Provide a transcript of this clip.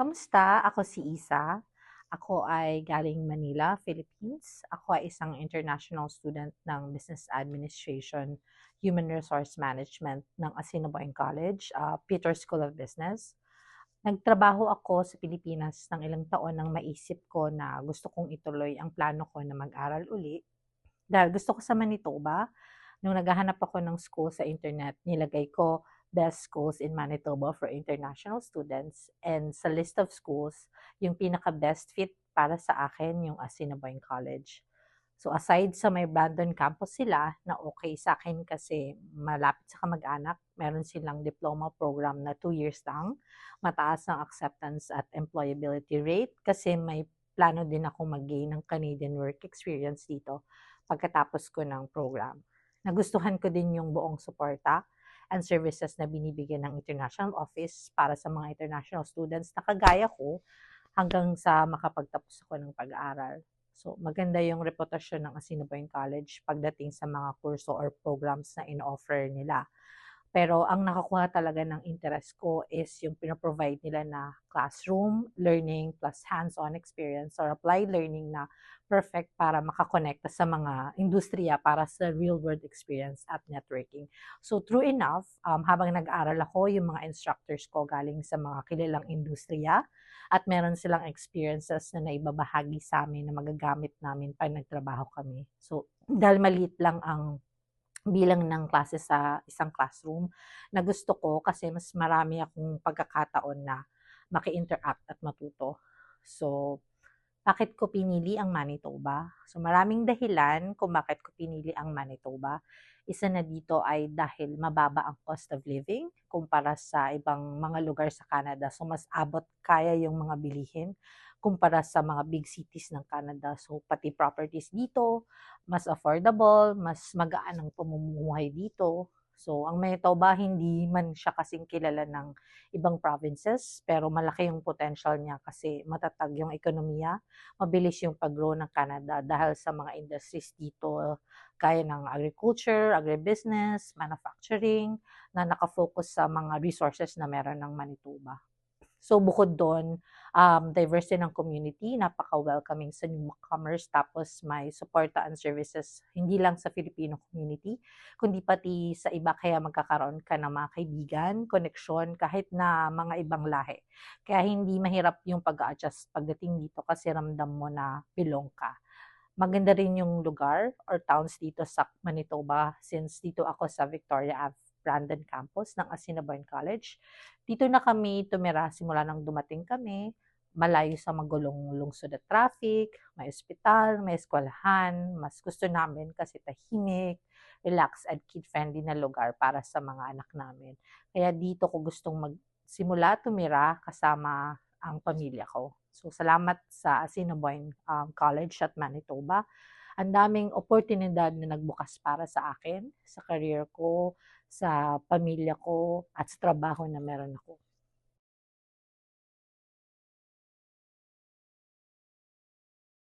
Kamusta? Ako si Isa. Ako ay galing Manila, Philippines. Ako ay isang international student ng Business Administration, Human Resource Management ng Assiniboine College, uh, Peter School of Business. Nagtrabaho ako sa Pilipinas ng ilang taon nang maisip ko na gusto kong ituloy ang plano ko na mag-aral uli. Dahil gusto ko sa Manitoba, nung naghahanap ako ng school sa internet, nilagay ko best schools in Manitoba for international students. And sa list of schools, yung pinaka-best fit para sa akin yung Assiniboine College. So aside sa may Brandon campus sila na okay sa akin kasi malapit sa kamag-anak, meron silang diploma program na 2 years lang. Mataas ang acceptance at employability rate kasi may plano din ako mag-gain ng Canadian work experience dito pagkatapos ko ng program. Nagustuhan ko din yung buong suporta and services na binibigyan ng International Office para sa mga international students na kagaya ko hanggang sa makapagtapos ako ng pag-aaral. So, maganda yung reputasyon ng Assiniboine College pagdating sa mga kurso or programs na in-offer nila. Pero ang nakakuha talaga ng interest ko is yung pinoprovide nila na classroom learning plus hands-on experience or applied learning na perfect para makakonekta sa mga industriya para sa real-world experience at networking. So true enough, um, habang nag-aaral ako, yung mga instructors ko galing sa mga kilalang industriya at meron silang experiences na naibabahagi sa amin na magagamit namin pag nagtrabaho kami. So dahil maliit lang ang bilang ng klase sa isang classroom na gusto ko kasi mas marami akong pagkakataon na maki-interact at matuto. So, bakit ko pinili ang Manitoba? So, maraming dahilan kung bakit ko pinili ang Manitoba. Isa na dito ay dahil mababa ang cost of living kumpara sa ibang mga lugar sa Canada. So, mas abot kaya yung mga bilihin kumpara sa mga big cities ng Canada. So, pati properties dito, mas affordable, mas magaan ang pamumuhay dito. So, ang Manitoba, hindi man siya kasing kilala ng ibang provinces, pero malaki yung potential niya kasi matatag yung ekonomiya, mabilis yung pag-grow ng Canada dahil sa mga industries dito, kaya ng agriculture, agribusiness, manufacturing, na nakafocus sa mga resources na meron ng Manitoba. So bukod doon, um, diverse din ang community, napaka-welcoming sa newcomers, tapos may supporta and services, hindi lang sa Filipino community, kundi pati sa iba, kaya magkakaroon ka ng mga kaibigan, connection, kahit na mga ibang lahi. Kaya hindi mahirap yung pag-adjust pagdating dito kasi ramdam mo na belong ka. Maganda rin yung lugar or towns dito sa Manitoba since dito ako sa Victoria Ave Brandon campus ng Assiniboine College. Dito na kami tumira simula nang dumating kami, malayo sa magulong lungsod at traffic, may ospital, may eskwelahan. Mas gusto namin kasi tahimik, relax at kid-friendly na lugar para sa mga anak namin. Kaya dito ko gustong magsimula tumira kasama ang pamilya ko. So, salamat sa Assiniboine um, College at Manitoba. Ang daming oportunidad na nagbukas para sa akin, sa career ko, sa pamilya ko, at sa trabaho na meron ako.